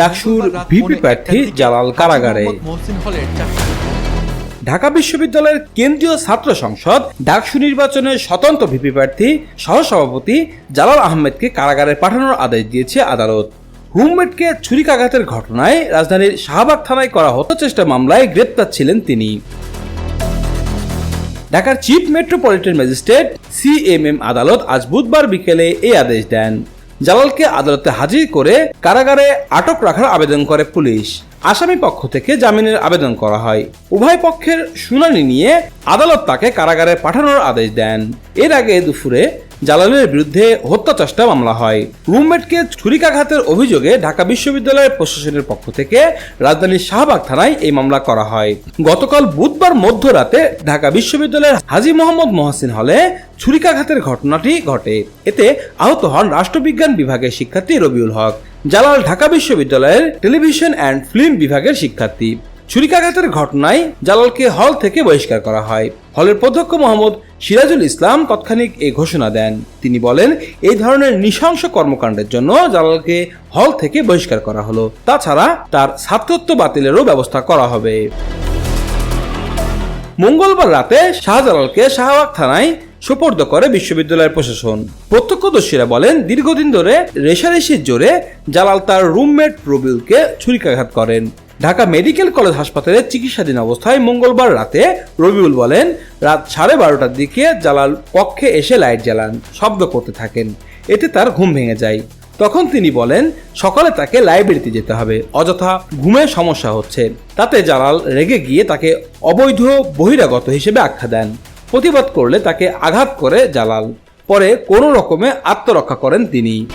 ডাকসুর ভিপি প্রার্থী জালাল কারাগারে। ঢাকা বিশ্ববিদ্যালয়ের কেন্দ্রীয় ছাত্র সংসদ ডাকসু নির্বাচনে স্বতন্ত্র ভিপি প্রার্থী সহসভাপতি জালাল আহমেদকে কারাগারে পাঠানোর আদেশ দিয়েছে আদালত। রুমমেটকে ছুরিকাঘাতের ঘটনায় রাজধানীর শাহবাগ থানায় করা হত্যাচেষ্টা মামলায় গ্রেপ্তার ছিলেন তিনি। ঢাকার চিফ মেট্রোপলিটন ম্যাজিস্ট্রেট সিএমএম আদালত আজ বুধবার বিকেলে এই আদেশ দেন। জালালকে আদালতে হাজির করে কারাগারে আটক রাখার আবেদন করে পুলিশ। আসামি পক্ষ থেকে জামিনের আবেদন করা হয়। উভয় পক্ষের শুনানি নিয়ে আদালত তাকে কারাগারে পাঠানোর আদেশ দেন। এর আগে দুপুরে জালালের বিরুদ্ধে হত্যা চেষ্টা মামলা হয়। রুমমেটকে ছুরিকাঘাতের অভিযোগে ঢাকা বিশ্ববিদ্যালয়ের প্রশাসনের পক্ষ থেকে রাজধানীর শাহবাগ থানায় এই মামলা করা হয়। গতকাল বুধবার মধ্যরাতে ঢাকা বিশ্ববিদ্যালয়ের হাজী মোহাম্মদ মহসিন হলে ছুরিকাঘাতের ঘটনাটি ঘটে। এতে আহত হন রাষ্ট্রবিজ্ঞান বিভাগের শিক্ষার্থী রবিউল হক। জালাল ঢাকা বিশ্ববিদ্যালয়ের টেলিভিশন অ্যান্ড ফিল্ম বিভাগের শিক্ষার্থী। ছুরিকাঘাতের ঘটনায় জালালকে হল থেকে বহিষ্কার করা হয়। হলের প্রধ্যক্ষ মোহাম্মদ সিরাজুল ইসলাম তৎক্ষণিক এই ঘোষণা দেন। তিনি বলেন, এই ধরনের নৃশংস কর্মকাণ্ডের জন্য জালালকে হল থেকে বহিষ্কার করা হলো। তাছাড়া তার ছাত্রত্ব বাতিলেরও ব্যবস্থা করা হবে। মঙ্গলবার রাতে শাহজালালকে শাহবাগ থানায় সোপর্দ করে বিশ্ববিদ্যালয়ের প্রশাসন। প্রত্যক্ষদর্শীরা বলেন, দীর্ঘদিন ধরে রেশারেশির জোরে জালাল তার রুমমেট রবিউলকে ছুরিকাঘাত করেন। ঢাকা মেডিকেল কলেজ হাসপাতালে চিকিৎসাধীন অবস্থায় মঙ্গলবার রাতে রবিউল বলেন, রাত সাড়ে বারোটার দিকে জালাল কক্ষে এসে লাইট জ্বালান, শব্দ করতে থাকেন। এতে তার ঘুম ভেঙে যায়। তখন তিনি বলেন, সকালে তাকে লাইব্রেরিতে যেতে হবে, অযথা ঘুমের সমস্যা হচ্ছে। তাতে জালাল রেগে গিয়ে তাকে অবৈধ বহিরাগত হিসেবে আখ্যা দেন। প্রতিবাদ করলে তাকে আঘাত করে জালাল। পরে কোনো রকমে আত্মরক্ষা করেন তিনি।